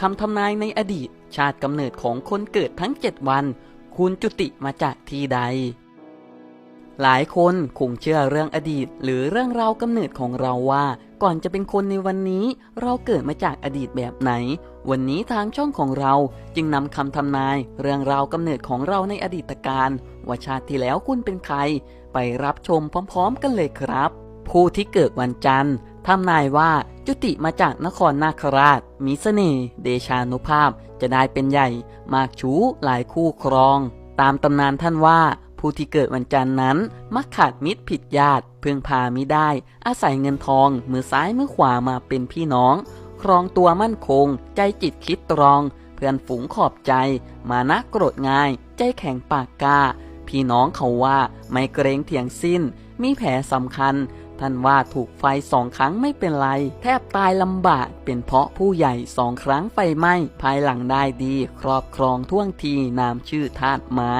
คำทำนายในอดีต ชาติกำเนิดของคนเกิดทั้ง 7 วัน คุณจุติมาจากที่ใด หลายคนคงเชื่อเรื่องอดีต หรือเรื่องราวกำเนิดของเราว่า ก่อนจะเป็นคนในวันนี้ เราเกิดมาจากอดีตแบบไหน วันนี้ทางช่องของเราจึงนำคำทำนาย เรื่องราวกำเนิดของเราในอดีตการว่าชาติที่แล้วคุณเป็นใคร ไปรับชมพร้อม ๆ กันเลยครับ ผู้ที่เกิดวันจันทร์ ทำนายว่าจุติมาจากนครนาคราช มีเสน่ห์เดชานุภาพจะได้เป็นใหญ่ มากชู้หลายคู่ครอง ตามตำนานท่านว่า ผู้ที่เกิดวันจันทร์นั้นมักขาดมิตรผิดญาติพึ่งพามิได้ อาศัยเงินทองมือซ้ายมือขวามาเป็นพี่น้อง ครองตัวมั่นคง ใจจิตคิดตรอง เพื่อนฝูงขอบใจ มานะโกรธง่าย ใจแข็งปากกาพี่น้องเขาว่าไม่เกรงเถียงสิ้น มีแผลสำคัญ ท่านว่าถูกไฟสองครั้งไม่เป็นไร แทบตายลำบาก เป็นเพราะผู้ใหญ่สองครั้งไฟไหม้ ภายหลังได้ดี ครอบครองท่วงทีนามชื่อธาตุไม้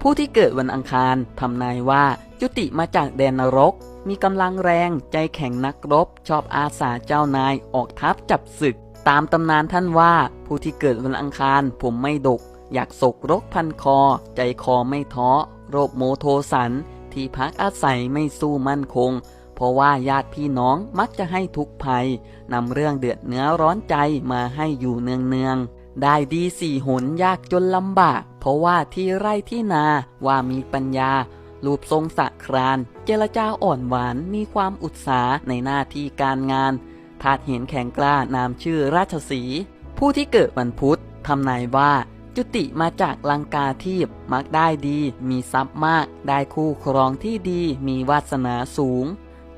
ผู้ที่เกิดวันอังคารทำนายว่า จุติมาจากแดนนรก มีกำลังแรงใจแข็งนักรบ ชอบอาสาเจ้านายออกทัพจับศึก ตามตำนานท่านว่า ผู้ที่เกิดวันอังคารผมไม่ดก อยากศกรกพันคอ ใจคอไม่ท้อโรคโมโทสัน ที่พักอาศัยไม่สู้มั่นคง เพราะว่าญาติพี่น้องมักจะให้ทุกภัยนำเรื่องเดือดเนื้อร้อนใจมาให้อยู่เนืองๆได้ดีสี่หนยากจนลำบาก เพราะว่าที่ไร่ที่นาว่ามีปัญญารูปทรงสะคราน เจรจาอ่อนหวานมีความอุตสาหในหน้าที่การงานทาดเห็นแข็งกล้านามชื่อราชสี ผู้ที่เกิดวันพุธทำนายว่า จุติมาจากลังกาทีพมักได้ดี มีทรัพย์มาก ได้คู่ครองที่ดี มีวาสนาสูง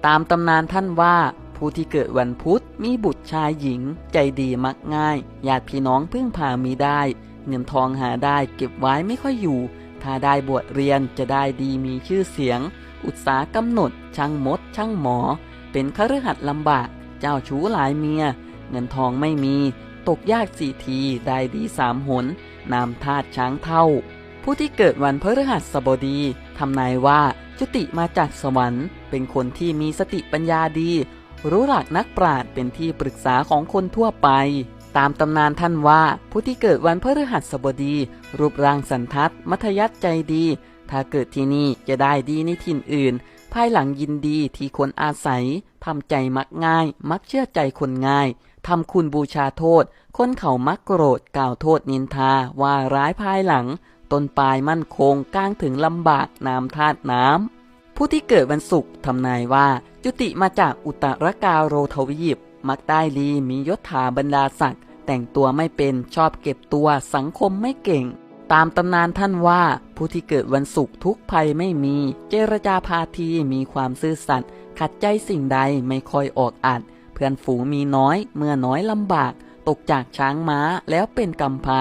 ตามตำนานท่านว่าผู้ที่เกิดวันพุธมีบุตรชายหญิง ใจดีมักง่ายญาติพี่น้องพึ่งพามีได้ เงินทองหาได้เก็บไว้ไม่ค่อยอยู่ ถ้าได้บวชเรียนจะได้ดีมีชื่อเสียง อุตสาหกำหนด ช่างมด ช่างหมอ เป็นคฤหัสถ์ลำบาก เจ้าชู้หลายเมีย เงินทองไม่มี ตกยากสี่ทีได้ดีสามหนนามธาตุช้างเท่า ผู้ที่เกิดวันพฤหัสบดีทำนายว่า จุติมาจากสวรรค์ เป็นคนที่มีสติปัญญาดี รู้หลักนักปราชญ์เป็นที่ปรึกษาของคนทั่วไป ตามตำนานท่านว่าผู้ที่เกิดวันพฤหัสบดี รูปร่างสันทัดมัธยัติใจดี ถ้าเกิดที่นี่จะได้ดีในถิ่นอื่น ภายหลังยินดีที่คนอาศัยทำใจมักง่าย มักเชื่อใจคนง่ายทำคุณบูชาโทษ คนเขามักโกรธกล่าวโทษนินทาว่าร้ายภายหลัง ต้นปลายมั่นคงกลางถึงลำบากน้ำธาตุน้ำผู้ที่เกิดวันศุกร์ทำนายว่า จุติมาจากอุตรกาโรทวีป มักได้ลีมียศถาบรรดาศักดิ์แต่งตัวไม่เป็นชอบเก็บตัวสังคมไม่เก่ง ตามตำนานท่านว่า ผู้ที่เกิดวันศุกร์ทุกภัยไม่มี เจรจาพาทีมีความซื่อสัตย์ขัดใจสิ่งใดไม่คอยออกอัด เพื่อนฝูงมีน้อย เมื่อน้อยลำบาก ตกจากช้างม้าแล้วเป็นกำพร้า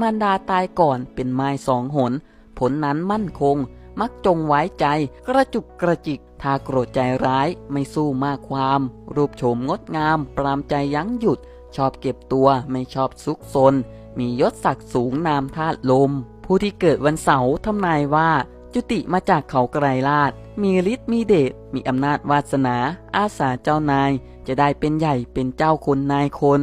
มารดาตายก่อนเป็นไม้สองหน ผลนั้นมั่นคง มักจงไว้ใจ กระจุกกระจิก ถ้าโกรธใจร้ายไม่สู้มากความ รูปโฉมงดงาม ปรามใจยั้งหยุด ชอบเก็บตัวไม่ชอบซุกซน มียศศักดิ์สูงนามธาตุลม ผู้ที่เกิดวันเสาร์ทำนายว่า จุติมาจากเขาไกรลาดมีฤทธิ์มีเดชมีอำนาจวาสนา อาสาเจ้านาย จะได้เป็นใหญ่เป็นเจ้าคนนายคน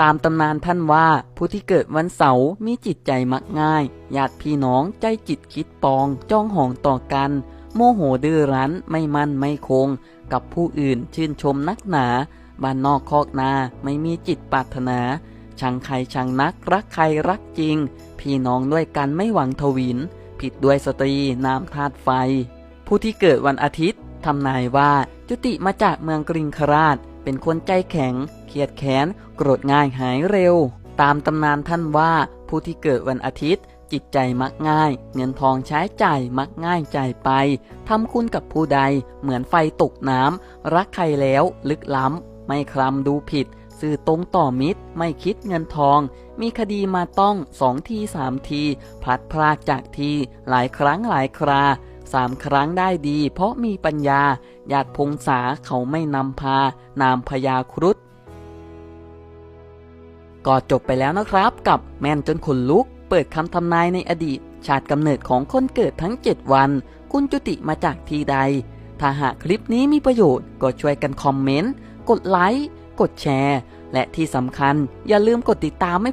ตามตำนานท่านว่าผู้ที่เกิดวันเสาร์มีจิตใจมักง่ายญาติพี่น้องใจจิตคิดปอง จ้องหองต่อกัน โมโหดื้อรั้นไม่มั่นไม่คง กับผู้อื่นชื่นชมนักหนา บ้านนอกคอกนาไม่มีจิตปรารถนาชังใครชังนักรักใครรักจริง พี่น้องด้วยกันไม่หวังทวิน ผิดด้วยสตรีนามธาตุไฟ ผู้ที่เกิดวันอาทิตย์ทำนายว่าจุติมาจากเมืองกริงคราช เป็นคนใจแข็งเครียดแค้นโกรธง่ายหายเร็ว ตามตำนานท่านว่าผู้ที่เกิดวันอาทิตย์ จิตใจมักง่าย เงินทองใช้จ่ายมักง่ายใจไปทำคุณกับผู้ใด เหมือนไฟตกน้ำรักใครแล้วลึกล้ำ ไม่คลำดูผิด สื่อตรงต่อมิตร ไม่คิดเงินทอง มีคดีมาต้องสองทีสามทีพลัดพรากจากทีหลายครั้งหลายครา สามครั้งได้ดี เพราะมีปัญญาญาติพงษาเขาไม่นำพา นามพยาครุฑก็จบไปแล้วนะครับ กับแม่นจนขนลุก เปิดคำทำนายในอดีต ชาติกำเนิดของคนเกิดทั้ง 7 วัน คุณจุติมาจากที่ใด ถ้าหากคลิปนี้มีประโยชน์ ก็ช่วยกันคอมเมนต์ กดไลค์ กดแชร์ และที่สำคัญอย่าลืมกดติดตามให้